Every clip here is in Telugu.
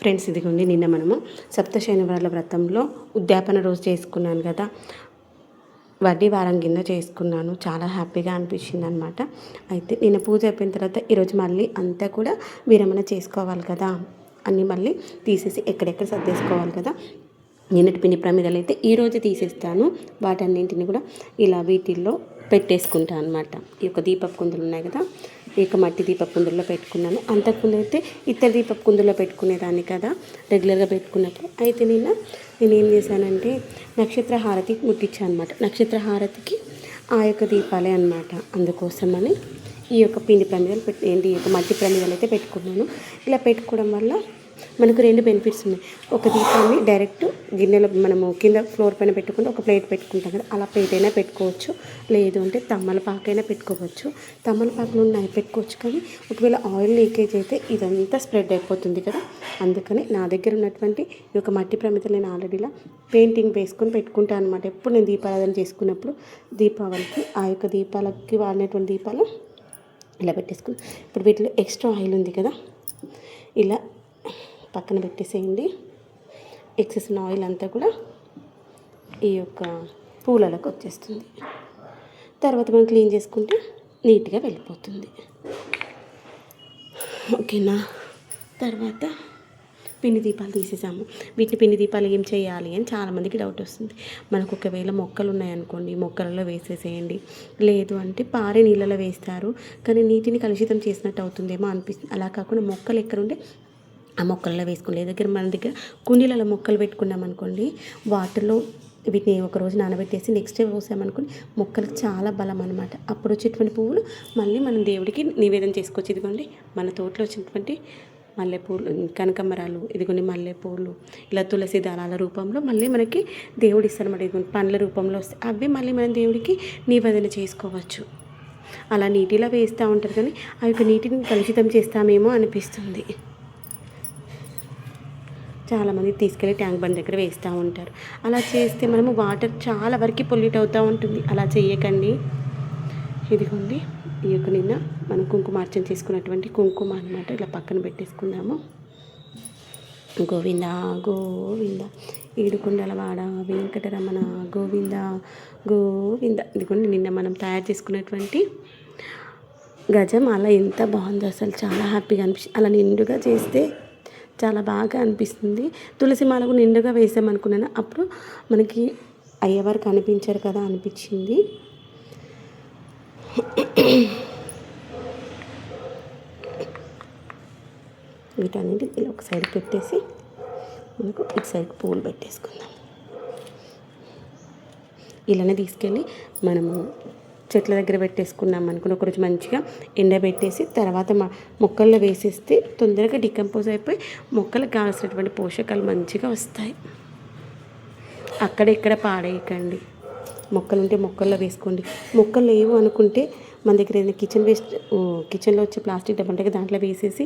ఫ్రెండ్స్ ఇదిగోండి నిన్న మనము సప్త శనివారాల వ్రతంలో ఉద్యాపన రోజు చేసుకున్నాను కదా. వడ్డీ వారం కింద చేసుకున్నాను. చాలా హ్యాపీగా అనిపించింది అనమాట అయితే నిన్న పూజ అయిపోయిన తర్వాత ఈరోజు మళ్ళీ అంతా కూడా విరమణ చేసుకోవాలి కదా అన్నీ మళ్ళీ తీసేసి ఎక్కడెక్కడ సర్దేసుకోవాలి కదా. నిన్నటి పిండి ప్రమిదలు అయితే ఈరోజు తీసేస్తాను. వాటన్నింటిని కూడా ఇలా వీటిల్లో పెట్టేసుకుంటాను అనమాట ఈ యొక్క దీపపు కుందులు ఉన్నాయి కదా. ఈ యొక్క మట్టి దీపపు కుందుల్లో పెట్టుకున్నాను. అంతకుముందు అయితే ఇతర దీపపు కుందుల్లో పెట్టుకునేదాన్ని కదా రెగ్యులర్గా పెట్టుకున్నప్పుడు అయితే నేను నేనేం చేశానంటే నక్షత్ర హారతి ముట్టించాను అనమాట నక్షత్ర హారతికి ఆ యొక్క దీపాలే అనమాట అందుకోసమని ఈ యొక్క పిండి ప్రమిదలు పెట్టి ఏంటి ఈ యొక్క మట్టి ప్రమిదలు అయితే పెట్టుకున్నాను. ఇలా పెట్టుకోవడం వల్ల మనకు రెండు బెనిఫిట్స్ ఉన్నాయి. ఒక దీపాన్ని డైరెక్ట్ గిన్నెలో మనము కింద ఫ్లోర్ పైన పెట్టుకుంటే ఒక ప్లేట్ పెట్టుకుంటాం కదా. అలా ప్లేట్ అయినా పెట్టుకోవచ్చు. లేదు అంటే తమ్మలపాకైనా పెట్టుకోవచ్చు. తమ్మలపాకులు ఉన్నాయి పెట్టుకోవచ్చు కానీ ఒకవేళ ఆయిల్ లీకేజ్ అయితే ఇదంతా స్ప్రెడ్ అయిపోతుంది కదా. అందుకని నా దగ్గర ఉన్నటువంటి ఈ యొక్క మట్టి ప్రమిదలు నేను ఆల్రెడీలా పెయింటింగ్ వేసుకొని పెట్టుకుంటాను అనమాట ఎప్పుడు నేను దీపారాధన చేసుకున్నప్పుడు దీపావళికి ఆ యొక్క దీపాలకి వాడినటువంటి దీపాలు ఇలా పెట్టేసుకుని. ఇప్పుడు వీటిలో ఎక్స్ట్రా ఆయిల్ ఉంది కదా. ఇలా పక్కన పెట్టేసేయండి. ఎక్సెస్ ఆయిల్ అంతా కూడా ఈ యొక్క పూలలకు వచ్చేస్తుంది. తర్వాత మనం క్లీన్ చేసుకుంటే నీట్గా వెళ్ళిపోతుంది. ఓకేనా? తర్వాత పిండి దీపాలు తీసేసాము. వీటిని పిండి దీపాలు ఏం చేయాలి అని చాలామందికి డౌట్ వస్తుంది. మనకు ఒకవేళ మొక్కలు ఉన్నాయనుకోండి మొక్కలలో వేసేసేయండి. లేదు అంటే పారే నీళ్ళలో వేస్తారు. కానీ నీటిని కలుషితం చేసినట్టు అవుతుందేమో అనిపిస్తుంది. అలా కాకుండా మొక్కలు ఎక్కడుంటే ఆ మొక్కల్లో వేసుకుని దగ్గర మన దగ్గర కుండీలలో మొక్కలు పెట్టుకున్నాం అనుకోండి వాటర్లో వీటిని ఒక రోజు నానబెట్టేసి నెక్స్ట్ డే పోసామనుకోండి మొక్కలకు చాలా బలం అనమాట అప్పుడు వచ్చేటువంటి పువ్వులు మళ్ళీ మనం దేవుడికి నివేదన చేసుకోవచ్చు. ఇదిగోండి మన తోటలో వచ్చినటువంటి మల్లెపూలు కనకమ్మరాలు ఇదిగోండి మల్లెపూలు ఇలా తులసి దళాల రూపంలో మళ్ళీ మనకి దేవుడు ఇస్తారన్నమాట ఇదిగోండి పండ్ల రూపంలో వస్తాయి అవి మళ్ళీ మనం దేవుడికి నివేదన చేసుకోవచ్చు. అలా నీటిలో వేస్తూ ఉంటారు కానీ ఆ యొక్క నీటిని కలుషితం చేస్తామేమో అనిపిస్తుంది. చాలామంది తీసుకెళ్ళి ట్యాంక్ బండ్ దగ్గర వేస్తూ ఉంటారు. అలా చేస్తే మనము వాటర్ చాలా వరకు పొల్యూట్ అవుతూ ఉంటుంది. అలా చేయకండి. ఇదిగోండి. ఈ యొక్క నిన్న మనం కుంకుమార్చన చేసుకున్నటువంటి కుంకుమ అనమాట ఇలా పక్కన పెట్టేసుకుందాము. గోవింద గోవింద. ఏడుకొండల వాడ వెంకటరమణ గోవింద గోవింద. ఇదిగోండి నిన్న మనం తయారు చేసుకున్నటువంటి గజం అలా ఎంత బాగుందో. అసలు చాలా హ్యాపీగా అనిపించింది. అలా నిండుగా చేస్తే చాలా బాగా అనిపిస్తుంది. తులసి మాలకు నిండుగా వేసామనుకున్నాను. అప్పుడు మనకి అయ్యవారు కనిపించారు కదా అనిపించింది. వీటన్నిటి ఇలా ఒక సైడ్ పెట్టేసి మనకు ఇటు సైడ్ పూలు పెట్టేసుకుందాం. ఇలానే తీసుకెళ్ళి మనము చెట్ల దగ్గర పెట్టేసుకున్నాం అనుకుని ఒకరోజు మంచిగా ఎండబెట్టేసి తర్వాత మా మొక్కల్లో వేసేస్తే తొందరగా డికంపోజ్ అయిపోయి మొక్కలకు కావాల్సినటువంటి పోషకాలు మంచిగా వస్తాయి. అక్కడెక్కడ పాడేయకండి. మొక్కలు ఉంటే మొక్కల్లో వేసుకోండి. మొక్కలు లేవు అనుకుంటే మన దగ్గర ఏదైనా కిచెన్ వేస్ట్ కిచెన్లో వచ్చే ప్లాస్టిక్ డబ్బా ఉంటే దాంట్లో వేసేసి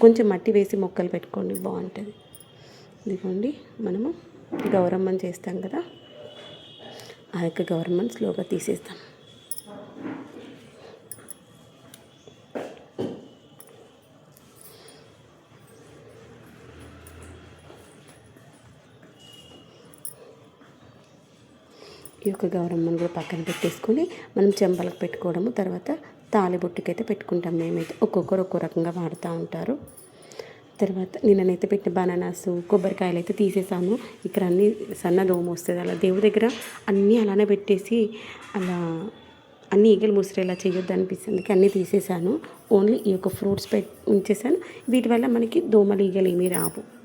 కొంచెం మట్టి వేసి మొక్కలు పెట్టుకోండి. బాగుంటుంది. ఇదిగోండి మనము గౌరమ్మని చేస్తాం కదా. ఆ యొక్క గవర్నమెంట్ స్లోగా తీసేస్తాం. ఈ యొక్క గౌరమ్మను కూడా పక్కన పెట్టేసుకొని మనం చెంపలకు పెట్టుకోవడము తర్వాత తాలిబొట్టుకైతే పెట్టుకుంటాం మేమైతే. ఒక్కొక్కరు ఒక్కో రకంగా వాడుతూ ఉంటారు. తర్వాత నిన్ననైతే పెట్టిన బనానాస్ కొబ్బరికాయలు అయితే తీసేసాను. ఇక్కడ అన్ని సన్న దోమ వస్తుంది అలా దేవుడి దగ్గర అన్నీ అలానే పెట్టేసి అలా అన్ని ఈగలు ముసిరేలా చేయొద్దు అనిపిస్తుంది. అన్నీ తీసేసాను. ఓన్లీ ఈ యొక్క ఫ్రూట్స్ పెట్టి ఉంచేసాను. వీటి వల్ల మనకి దోమలు ఈగలు ఏమీ రావు.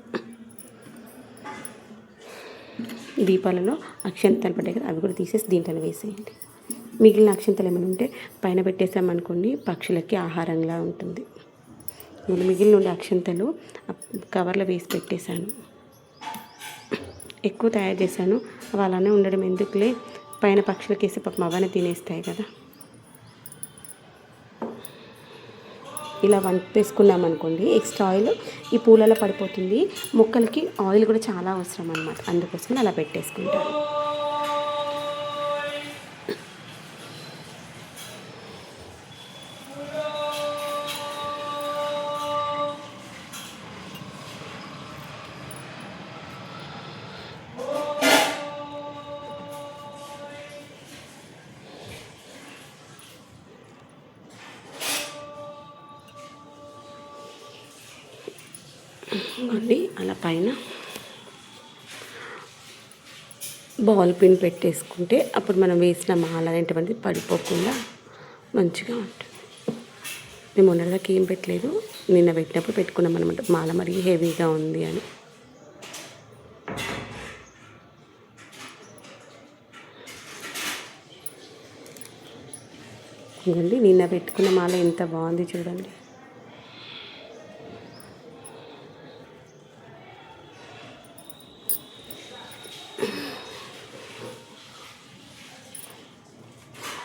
దీపాలలో అక్షంతలు పడ్డాయి కదా అవి కూడా తీసేసి దీంట్లో వేసేయండి. మిగిలిన అక్షంతలు ఏమైనా ఉంటే పైన పెట్టేసామనుకోండి పక్షులకి ఆహారంగా ఉంటుంది. నేను మిగిలిన ఉండే అక్షంతలు కవర్లో వేసి పెట్టేశాను. ఎక్కువ తయారు చేశాను. అవి అలానే ఉండడం ఎందుకులే? పైన పక్షులకి వేసి పాపం అవన్నీ తినేస్తాయి కదా. ఇలా వంపేసుకున్నాం అనుకోండి ఎక్స్ట్రా ఆయిల్ ఈ పూలలో పడిపోతుంది. మొక్కలకి ఆయిల్ కూడా చాలా అవసరం అనమాట అందుకోసం అలా పెట్టేసుకుంటాను. మళ్ళీ అలా పైన బాల్ పిన్ పెట్టేసుకుంటే అప్పుడు మనం వేసిన మాల అనేటువంటిది పడిపోకుండా మంచిగా ఉంటుంది. మేము మొన్నటిదాకా ఏం పెట్టలేదు. నిన్న పెట్టినప్పుడు పెట్టుకున్నాం అనమాట మాల మరీ హెవీగా ఉంది అని. నిన్న పెట్టుకున్న మాల ఎంత బాగుంది చూడండి.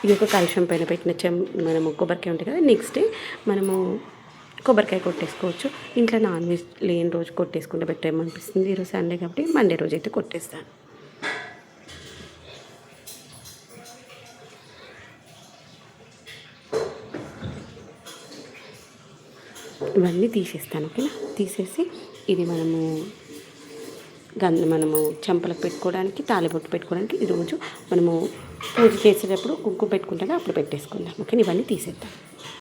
ఇది ఒక కలుషం పైన పెట్టిన చెం మనము కొబ్బరికాయ ఉంటుంది కదా నెక్స్ట్ డే మనము కొబ్బరికాయ కొట్టేసుకోవచ్చు. ఇంట్లో నాన్ వెజ్ లేని రోజు కొట్టేసుకుంటే పెట్టేమనిపిస్తుంది ఈరోజు సండే కాబట్టి మండే రోజు అయితే కొట్టేస్తాను. ఇవన్నీ తీసేస్తాను ఓకేనా తీసేసి ఇది మనము గంధ మనము చెంపలకు పెట్టుకోవడానికి తాలిబొట్టు పెట్టుకోవడానికి ఈరోజు మనము పూజ చేసేటప్పుడు కుంకుమ పెట్టుకుంటాను అప్పుడు పెట్టేసుకుందాం. ఓకే ఇవన్నీ తీసేద్దాం.